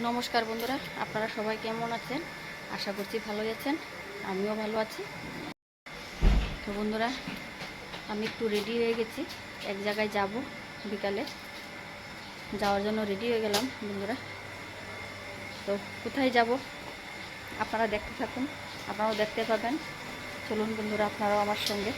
নমস্কার বন্ধুরা, আপনারা সবাই কেমন আছেন? আশা করছি ভালোই আছেন, আমিও ভালো আছি। তো বন্ধুরা, আমি একটু রেডি হয়ে গেছি, এক জায়গায় যাব বিকালে। যাওয়ার জন্য রেডি হয়ে গেলাম বন্ধুরা। তো কোথায় যাব? আপনারা দেখতে থাকুন, আপনারাও দেখতে পাবেন। চলুন বন্ধুরা, আপনারাও আমার সঙ্গে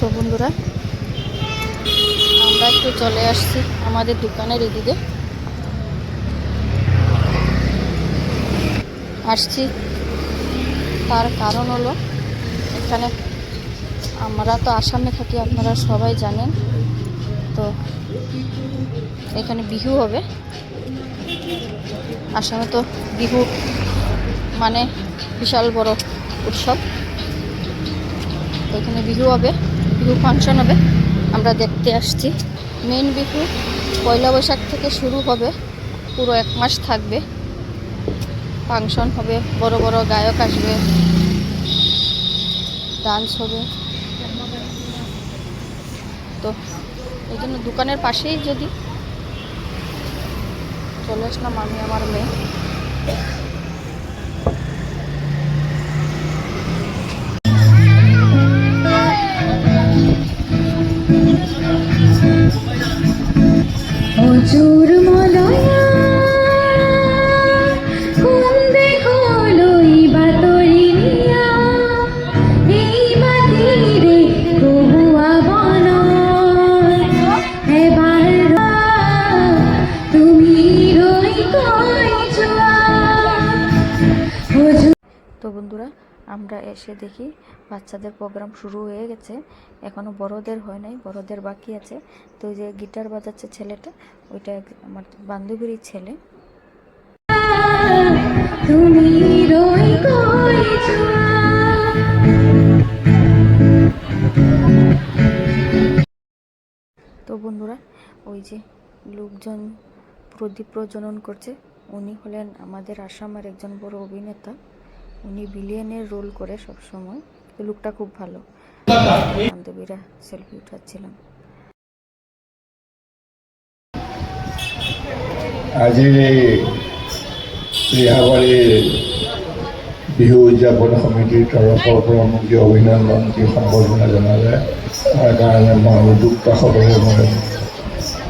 তো বন্ধুরা আমরা একটু চলে আসছি আমাদের দোকানের এদিকে। আসছি। তার কারণ হলো, এখানে আমরা তো আসামে থাকি, আপনারা সবাই জানেন। তো এখানে বিহু হবে। আসামে তো বিহু মানে বিশাল বড় উৎসব। এখানে বিহু হবে। বিহু ফাংশন হবে আমরা দেখতে আসছি। মেন বিহু পয়লা বৈশাখ থেকে শুরু হবে। পুরো এক মাস থাকবে। ফাংশন হবে, বড় বড় গায়ক আসবে, ডান্স হবে। তো এই জন্য দোকানের পাশেই যদি চলে আসলাম আমি আমার মেয়ে। তো বন্ধুরা আমরা এসে দেখি বাচ্চাদের প্রোগ্রাম শুরু হয়ে গেছে। এখনও বড়দের হয় নাই বড়দের বাকি আছে। তো যে গিটার বাজাচ্ছে ছেলেটা ওইটা আমার বান্ধবীরই ছেলে। তুমি রই তো বন্ধুরা ওই যে লোকজন প্রদীপ প্রজনন করছে উনি হলেন আমাদের আসামের একজন বড় অভিনেতা। উনি বিলিয়নের রোল করে সব সময় লুকটা খুব ভালো। বান্ধবীরা সেলফি উঠাচ্ছিলাম। আজি ৰিহাবাৰী বিহু উদযাপন সমিতিৰ তৰফৰ পৰা মোক যি অভিনন্দন যি সম্বৰ্ধনা জনালে। তাৰ কাৰণে মই উদ্যোক্তা সদৰে মই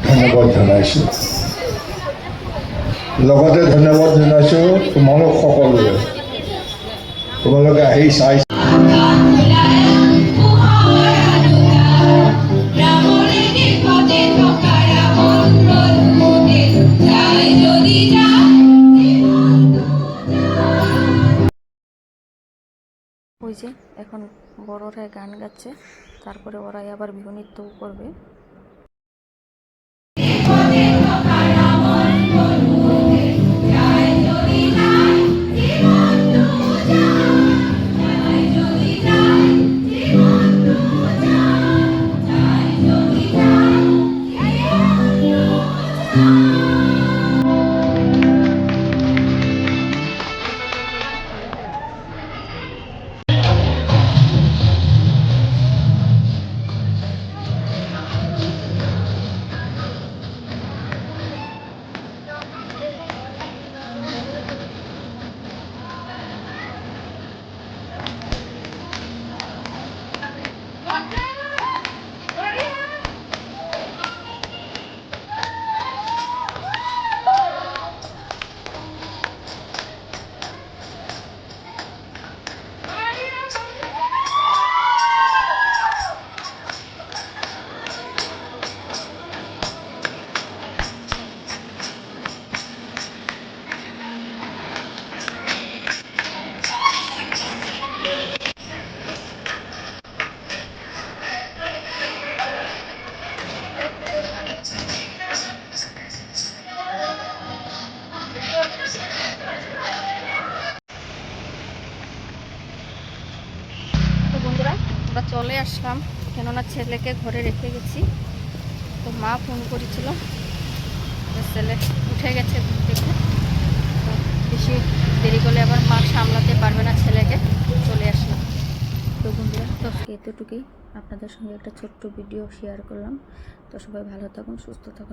ধন্যবাদ জনাইছোঁ। লগতে ধন্যবাদ জনাইছোঁ তোমালোক সকলোৱে। ওই যে এখন বড়রা গান গাচ্ছে তারপরে ওরাই আবার বিহু নৃত্যও করবে। চলে আসলাম, কেননা ছেলেকে ঘরে রেখে গেছি। তো মা ফোন করেছিল ছেলে উঠে গেছে ঘুম থেকে। তো বেশি দেরি করলে আবার মা সামলাতে পারবে না ছেলেকে। চলে আসলাম। তো বন্ধুরা, তো এতটুকুই। আপনাদের সঙ্গে একটা ছোট্ট ভিডিও শেয়ার করলাম। তো সবাই ভালো থাকুন, সুস্থ থাকুন।